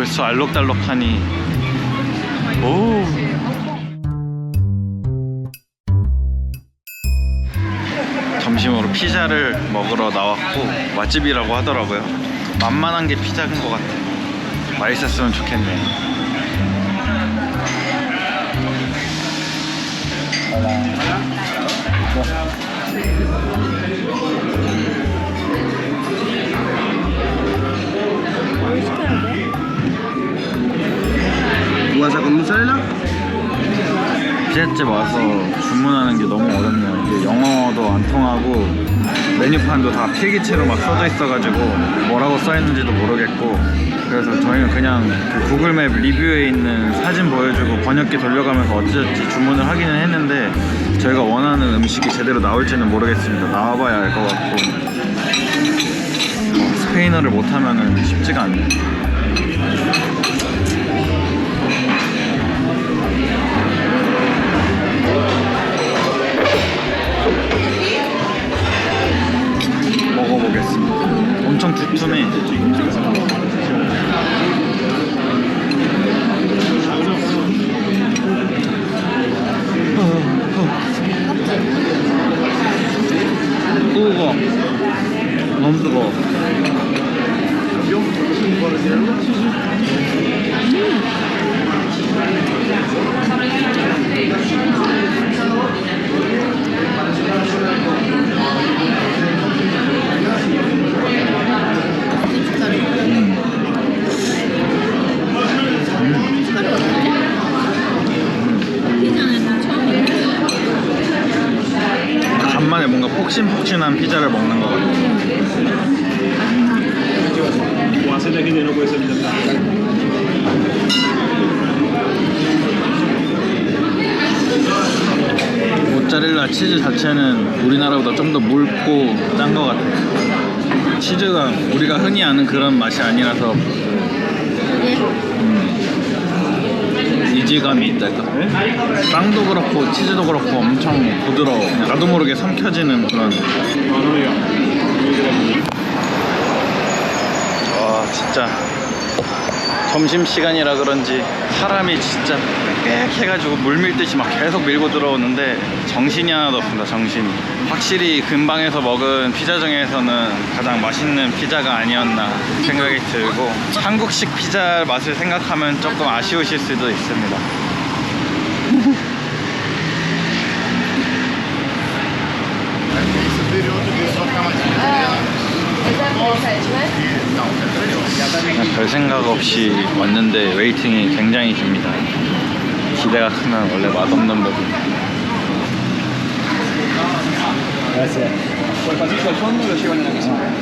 벌써 알록달록하니. 오 점심으로 피자를 먹으러 나왔고 맛집이라고 하더라고요. 만만한 게 피자인 것 같아. 맛있었으면 좋겠네 요 ¿Guasa con mozzarella? 피자집 와서 주문하는 게 너무 어렵네요. 이게 영어도 안 통하고 메뉴판도 다 필기체로 막 써져 있어가지고 뭐라고 써 있는지도 모르겠고 그래서 저희는 그냥 그 구글맵 리뷰에 있는 사진 보여주고 번역기 돌려가면서 어찌저찌 주문을 하기는 했는데 저희가 원하는 음식이 제대로 나올지는 모르겠습니다. 나와봐야 알 것 같고 어, 스페인어를 못하면은 쉽지가 않네요. 먹어 간만에 뭔가 폭신폭신한 피자를 먹는 것 같아요. 모짜렐라 치즈 자체는 우리나라보다 좀 더 묽고 짠 것 같아요. 치즈가 우리가 흔히 아는 그런 맛이 아니라서 음, 이 질감이 있달까? 빵도 그렇고 치즈도 그렇고 엄청 부드러워. 나도 모르게 삼켜지는 그런. 와 진짜 점심 시간이라 그런지 사람이 진짜 빽해가지고 물 밀듯이 막 계속 밀고 들어오는데 정신이 하나도 없습니다. 정신이. 확실히 근방에서 먹은 피자 중에서는 가장 맛있는 피자가 아니었나 생각이 들고 한국식 피자 맛을 생각하면 조금 아쉬우실 수도 있습니다. 그냥 별 생각 없이 왔는데 웨이팅이 굉장히 깁니다. 기대가 크면 원래 맛없는 법이. 먹어봐.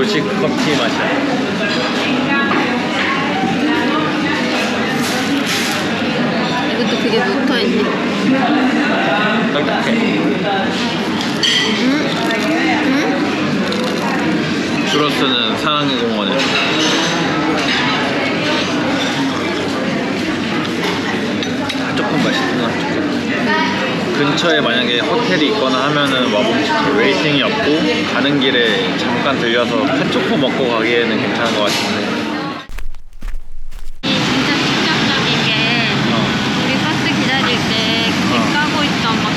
조식 커피 맛이 호텔이 있거나 하면은 좋죠. 웨이팅이 없고 가는 길에 잠깐 들려서 팬초코 먹고 가기에는 괜찮은 것 같은데. 진짜 충격적인 게 어, 우리 버스 기다릴 때 그때 어. 까고 있던 막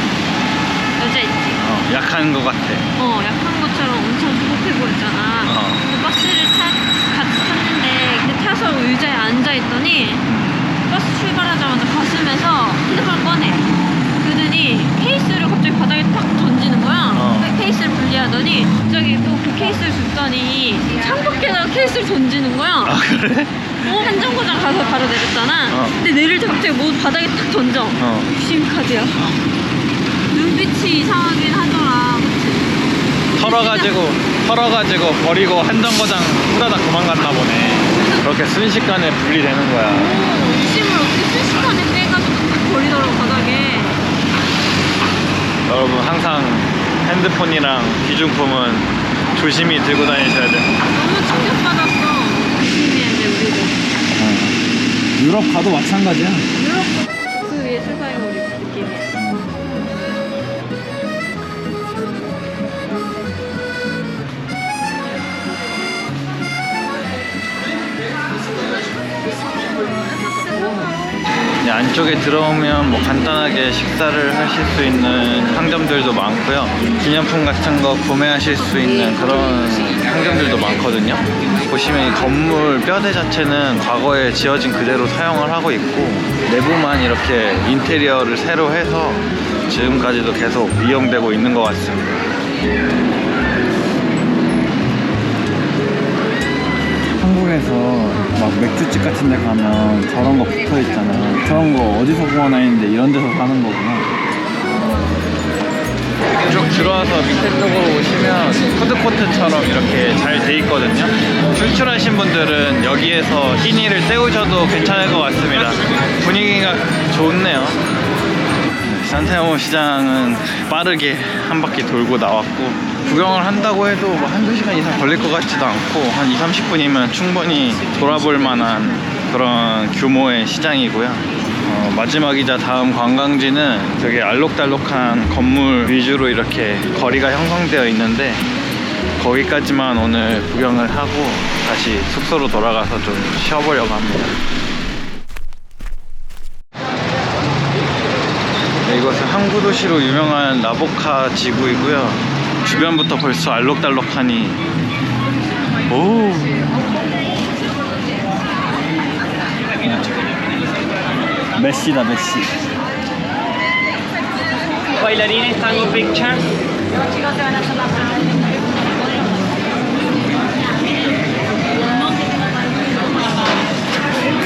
여자 있지. 어, 약한 것 같아. 어, 약한 것처럼 엄청 조급해 보였잖아. 어. 그 버스를 타, 같이 탔는데 근데 타서 의자에 앉아 있더니 버스 출발하자마자 가슴에서 핸드폰 꺼내. 그러더니 케이스를 갑자기 바닥에 탁 던지는 거야. 어. 그 케이스를 분리하더니 갑자기 또 그 케이스를 줬더니 창밖에다가 던지는 거야. 아 그래? 어, 한정거장 가서 바로 내렸잖아. 어. 근데 내릴 때 갑자기 뭐 바닥에 탁 던져. 어. 유심카드야. 눈빛이 이상하긴 하더라. 그치? 털어가지고 털어가지고 버리고 한 정거장 후다닥 도망갔나 보네. 그렇게 순식간에 분리되는 거야. 짐을 어떻게 순식간에 빼가지고 딱 버리더라고 바닥에 여러분 항상 핸드폰이랑 귀중품은 조심히 들고 다니셔야 돼요. 너무 충격받았어 조심해야 돼 우리도 유럽 가도 마찬가지야. 안쪽에 들어오면 뭐 간단하게 식사를 하실 수 있는 상점들도 많고요. 기념품 같은 거 구매하실 수 있는 그런 상점들도 많거든요. 보시면 이 건물 뼈대 자체는 과거에 지어진 그대로 사용을 하고 있고 내부만 이렇게 인테리어를 새로 해서 지금까지도 계속 이용되고 있는 것 같습니다. 한국에서 막 맥주집 같은 데 가면 저런 거 붙어 있잖아. 저런 거 어디서 구하나 했는데 이런 데서 사는 거구나. 쭉 들어와서 밑에 쪽으로 오시면 푸드코트처럼 이렇게 잘 돼 있거든요. 출출하신 분들은 여기에서 끼니를 때우셔도 괜찮을 것 같습니다. 분위기가 좋네요. 산세모 시장은 빠르게 한 바퀴 돌고 나왔고 구경을 한다고 해도 뭐 한두 시간 이상 걸릴 것 같지도 않고 한 2, 30분이면 충분히 돌아볼 만한 그런 규모의 시장이고요. 어, 마지막이자 다음 관광지는 되게 알록달록한 건물 위주로 이렇게 거리가 형성되어 있는데 거기까지만 오늘 구경을 하고 다시 숙소로 돌아가서 좀 쉬어보려고 합니다. 네, 이곳은 항구 도시로 유명한 나보카 지구이고요. 주변부터 벌써 알록달록하니 오. 메시다 메시. Bailarines Tango Picture.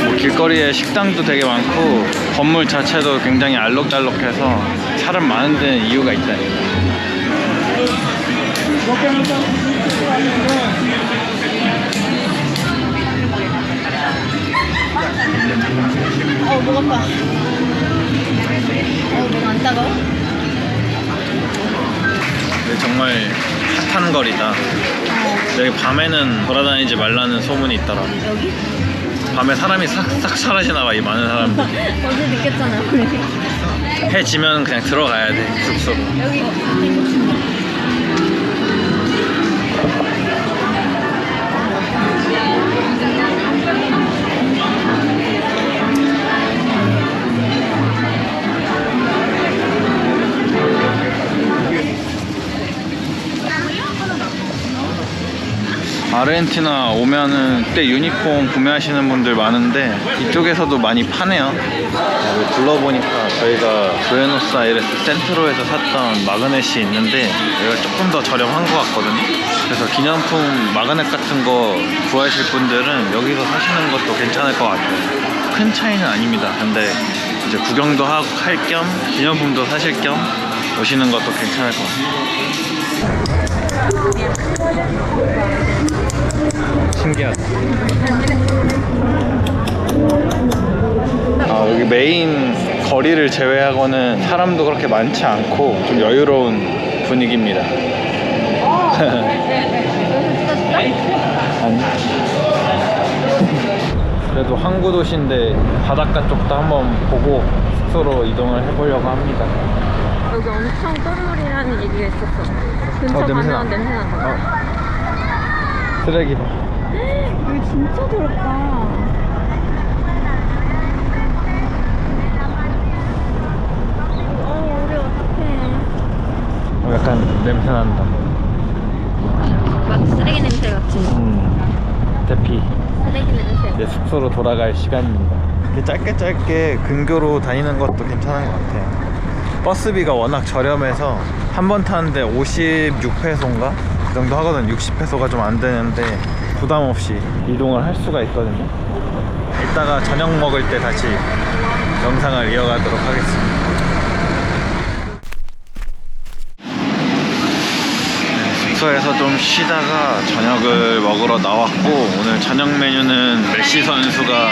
뭐 길거리에 식당도 되게 많고 건물 자체도 굉장히 알록달록해서 사람 많은 데는 이유가 있다니까. 어목 아파 어목안 따가워? 여기 정말 핫한 거리다. 여기 밤에는 돌아다니지 말라는 소문이 있더라. 여기? 밤에 사람이 싹싹 사라지나 봐, 이 많은 사람들. 어제 느꼈잖아 우리 해 지면 그냥 들어가야 돼, 숙소로. 여기 아르헨티나 오면은 그때 유니폼 구매하시는 분들 많은데 이쪽에서도 많이 파네요. 여기 둘러보니까 저희가 부에노스아이레스 센트로에서 샀던 마그넷이 있는데 여기가 조금 더 저렴한 것 같거든요. 그래서 기념품 마그넷 같은 거 구하실 분들은 여기서 사시는 것도 괜찮을 것 같아요. 큰 차이는 아닙니다. 근데 이제 구경도 할 겸 기념품도 사실 겸 오시는 것도 괜찮을 것 같아요. 신기하다. 아, 여기 메인 거리를 제외하고는 사람도 그렇게 많지 않고 좀 여유로운 분위기입니다. 아니. 그래도 항구 도시인데 바닷가 쪽도 한번 보고 숙소로 이동을 해보려고 합니다. 여기 엄청 똘물이라는 얘기가 있었어 근처 어, 냄새 나. 가면 냄새 난다 어. 쓰레기 봐. 여기 진짜 더럽다 어 우리 어떡해 어, 약간 냄새 난다. 막 쓰레기 냄새 같이 음. 대피. 쓰레기 냄새 이제 숙소로 돌아갈 시간입니다. 이렇게 짧게 짧게 근교로 다니는 것도 괜찮은 것 같아요. 버스비가 워낙 저렴해서 한 번 타는데 56페소인가? 그 정도 하거든. 60페소가 좀 안 되는데 부담 없이 이동을 할 수가 있거든요. 이따가 저녁 먹을 때 다시 영상을 이어가도록 하겠습니다. 네, 숙소에서 좀 쉬다가 저녁을 먹으러 나왔고 오늘 저녁 메뉴는 메시 선수가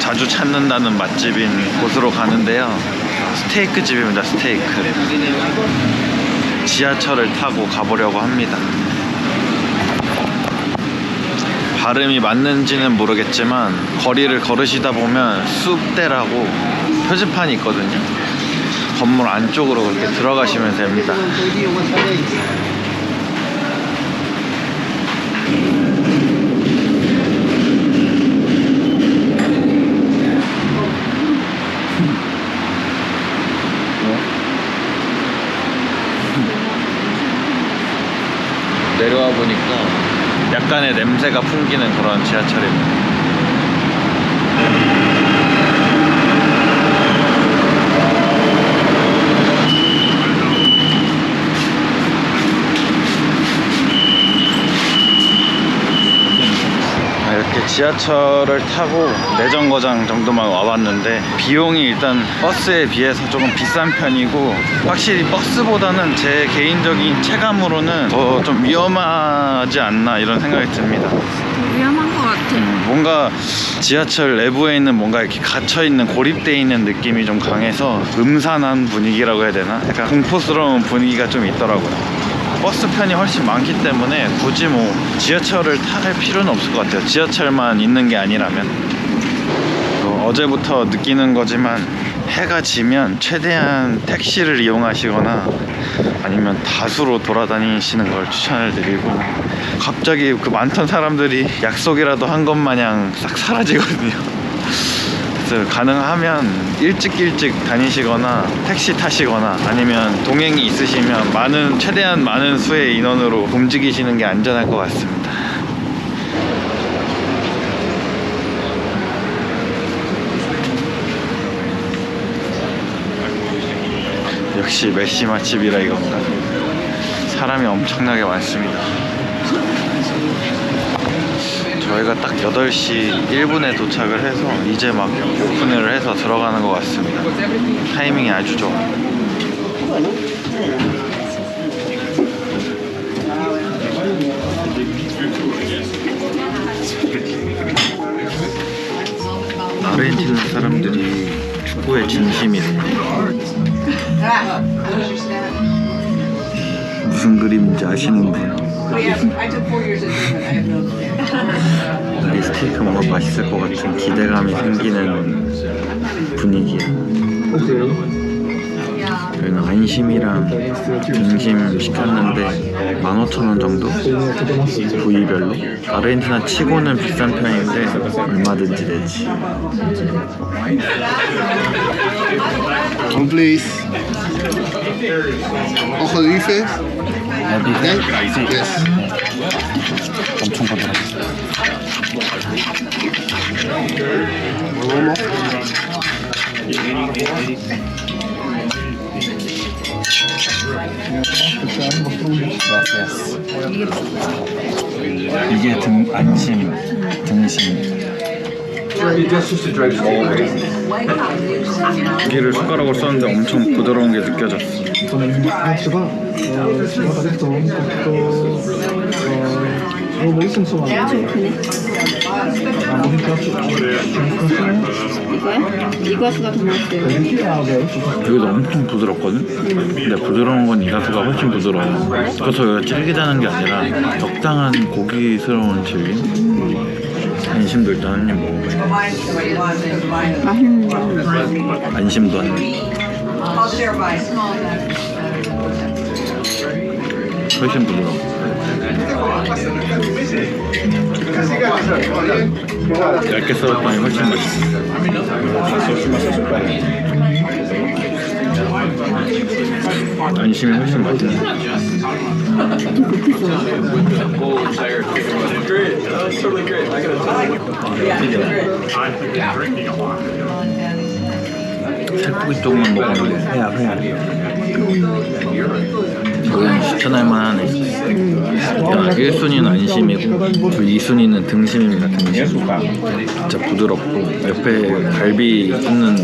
자주 찾는다는 맛집인 곳으로 가는데요. 스테이크 집입니다. 스테이크. 지하철을 타고 가보려고 합니다. 발음이 맞는지는 모르겠지만 거리를 걸으시다 보면 숲대라고 표지판이 있거든요. 건물 안쪽으로 그렇게 들어가시면 됩니다. 내려와 보니까 약간의 냄새가 풍기는 그런 지하철입니다. 지하철을 타고 내정거장 정도만 와봤는데 비용이 일단 버스에 비해서 조금 비싼 편이고 확실히 버스보다는 제 개인적인 체감으로는 더 좀 위험하지 않나 이런 생각이 듭니다. 위험한 것 같아. 음, 뭔가 지하철 내부에 있는 뭔가 이렇게 갇혀 있는 고립되어 있는 느낌이 좀 강해서 음산한 분위기라고 해야 되나? 약간 공포스러운 분위기가 좀 있더라고요. 버스 편이 훨씬 많기 때문에 굳이 뭐 지하철을 탈 필요는 없을 것 같아요. 지하철만 있는 게 아니라면. 어, 어제부터 느끼는 거지만 해가 지면 최대한 택시를 이용하시거나 아니면 다수로 돌아다니시는 걸 추천을 드리고 갑자기 그 많던 사람들이 약속이라도 한 것 마냥 싹 사라지거든요. 그래서 가능하면 일찍 일찍 다니시거나 택시 타시거나 아니면 동행이 있으시면 많은 최대한 많은 수의 인원으로 움직이시는 게 안전할 것 같습니다. 역시 메시 맛집이라 이건가 사람이 엄청나게 많습니다 저희가 딱 8시 1분에 도착을 해서 이제 막 오픈을 해서 들어가는 것 같습니다. 타이밍이 아주 좋아. 아르헨티나 사람들이 축구에 진심이래 무슨 그림인지 아시는 분? 이 스테이크 뭔가 맛있을 것 같은 기대감이 생기는 분위기야. 여기는 안심이랑 등심 시켰는데 15,000원 정도? 부위별로? 아르헨티나 치고는 비싼 편인데 얼마든지 되지. One please. Ojo de bife. Okay? Yes. 엄청 부드러워. One more. 이게 등, 안심, 등심. 고기를 숟가락으로 썼는데 엄청 부드러운 게 느껴졌어. 이거요? 이거수가 더 맛있어요. Ah, ok. 여기도 엄청 부드럽거든? 근데 부드러운 건 이가수가 훨씬 부드러워. 그래서 여기가 질기다는 게 아니라 적당한 고기스러운 질김? 안심도 일단 한입 먹어봐요. 맛있는 안심도 한 입. I'll share by small. 훨씬 부드러워. 얇게 썰었더니 훨씬 맛있어. 안심이 훨씬 맛있네. 살코기 쪽만 먹었는데 회야 회야. 추천할 만하네. 일단 1순위는 안심이고 2순위는 등심입니다. 등심. 진짜 부드럽고 옆에 갈비 굽는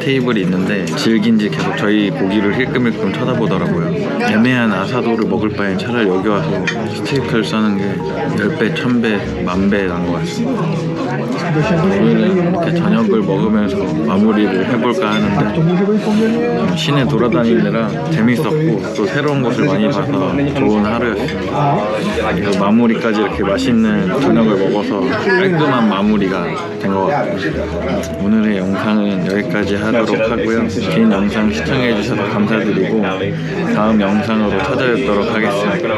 테이블이 있는데 질긴지 계속 저희 고기를 힐끔힐끔 쳐다보더라고요. 애매한 아사도를 먹을 바엔 차라리 여기 와서 스테이크를 싸는 게 10배, 1000배, 만배 난 것 같습니다. 이렇게 저녁을 먹으면서 마무리를 해볼까 하는데 시내 돌아다니느라 재밌었고 또 새로운 곳을 많이 봐서 좋은 하루였습니다. 마무리까지 이렇게 맛있는 저녁을 먹어서 깔끔한 마무리가 된 것 같아요. 오늘의 영상은 여기까지 하도록 하고요. 긴 영상 시청해주셔서 감사드리고 다음 영상으로 찾아뵙도록 하겠습니다.